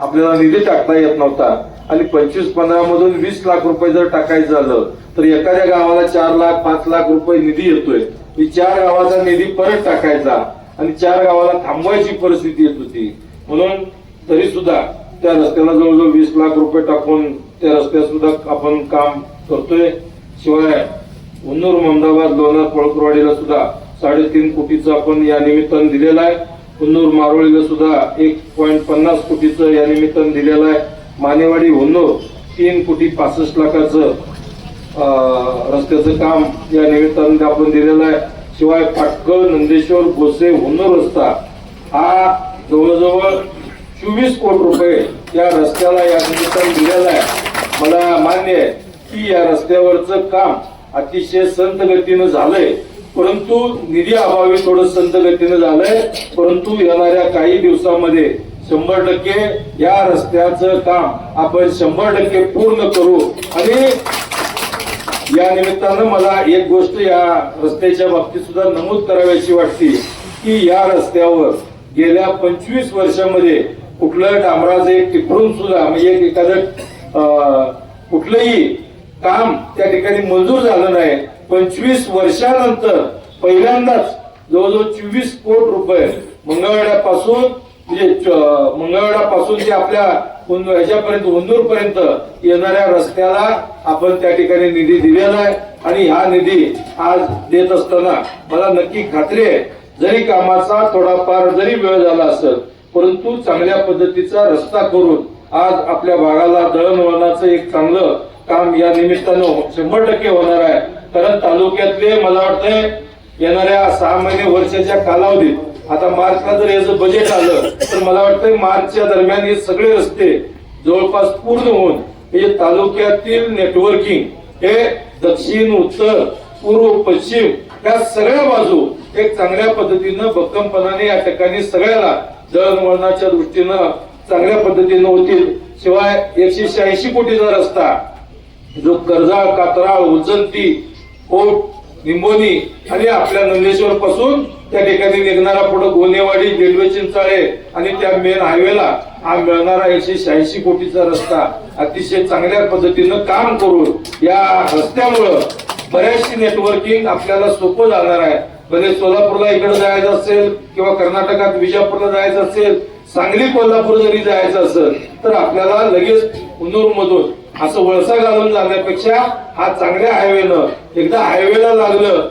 आपल्याला निधी टाकता येत नव्हता. आणि पंचवीस पंधरा मधून वीस लाख रुपये जर टाकायचं झालं तर एखाद्या गावाला चार लाख पाच लाख रुपये निधी येतोय. चार गावाचा निधी परत टाकायचा आणि चार गावाला थांबवायची परिस्थिती येत होती. म्हणून तरी सुद्धा त्या रस्त्याला जवळजवळ वीस लाख रुपये टाकून त्या रस्त्यात सुद्धा आपण काम करतोय. शिवाय उन्नूर अहमदाबाद लोणार पळकुरवाडीला सुद्धा साडेतीन कोटीचं आपण या निमित्तानं दिलेलं आहे. हुन्नूर मारोळीला सुद्धा एक पॉईंट पन्नास कोटीचं या निमित्तानं दिलेलं आहे. मानेवाडी हुन्नूर तीन कोटी पासष्ट लाखाचं रस्त्याचं काम या निमित्तानं आपण दिलेलं आहे. शिवाय पाटकळ नंदेश्वर गोसे हुन्नूर रस्ता हा जवळजवळ चोवीस कोटी रुपये या रस्त्याला या निमित्तानं दिलेला आहे. मला मान्य आहे की या रस्त्यावरचं काम अतिशय संत गतीनं झालंय. परंतु निधी अभावी थोडं संत गतीनं झालंय. परंतु येणाऱ्या काही दिवसामध्ये शंभर टक्के या रस्त्याचं काम आपण शंभर टक्के पूर्ण करू. आणि या निमित्तानं मला एक गोष्ट या रस्त्याच्या बाबतीत सुद्धा नमूद करावीशी वाटते की या रस्त्यावर गेल्या पंचवीस वर्षामध्ये कुठलं डांबराचं एक टिपरून सुद्धा म्हणजे एक एखादं कुठलंही काम त्या ठिकाणी मंजूर झालं नाही. पंचवीस वर्षानंतर पहिल्यांदाच जवळजवळ चोवीस कोटी रुपये मंगळवेड्यापासून म्हणजे च- मंगळवेढापासून ते आपल्या ह्याच्यापर्यंत उंदूर पर्यंत येणाऱ्या रस्त्याला आपण त्या ठिकाणी निधी दिलेला आहे. आणि हा निधी आज देत असताना मला नक्की खात्री आहे जरी कामाचा थोडाफार जरी वेळ झाला असेल परंतु चांगल्या पद्धतीचा रस्ता करून आज आपल्या भागाला दळणवळणाचं एक चांगलं काम या निमित्तानं शंभर टक्के होणार आहे. कारण तालुक्यातले मला वाटतंय येणाऱ्या सहा महिने वर्षाच्या कालावधीत आता मार्चला जर याचं बजेट आलं तर मला वाटतं मार्चच्या दरम्यान हे सगळे रस्ते जवळपास पूर्ण होऊन म्हणजे तालुक्यातील नेटवर्किंग हे दक्षिण उत्तर पूर्व पश्चिम या सगळ्या बाजू एक चांगल्या पद्धतीनं भक्कमपणाने या ठिकाणी सगळ्याला दळणवळणाच्या दृष्टीनं चांगल्या पद्धतीनं होतील. शिवाय एकशे शहाऐंशी कोटीचा रस्ता जो कर्जा कातराळ उजंती कोट निंबोनी आणि आपल्या नंदेश्वर पासून त्या ठिकाणी निघणारा पुढे गोनेवाडी रेल्वे चिंचाळे आणि त्या मेन हायवेला हा मिळणारा एकशे शहाऐंशी कोटीचा रस्ता अतिशय चांगल्या पद्धतीनं काम करून या रस्त्यामुळं बऱ्याचशी नेटवर्किंग आपल्याला सोपं जाणार आहे. म्हणजे सोलापूरला इकडे जायचं असेल किंवा कर्नाटकात विजापूरला जायचं असेल सांगली कोल्हापूर जरी जायचं असेल तर आपल्याला लगेच उन्नूर मधून असं वळसा घालून जाण्यापेक्षा हा चांगल्या हायवेनं एकदा हायवेला लागलं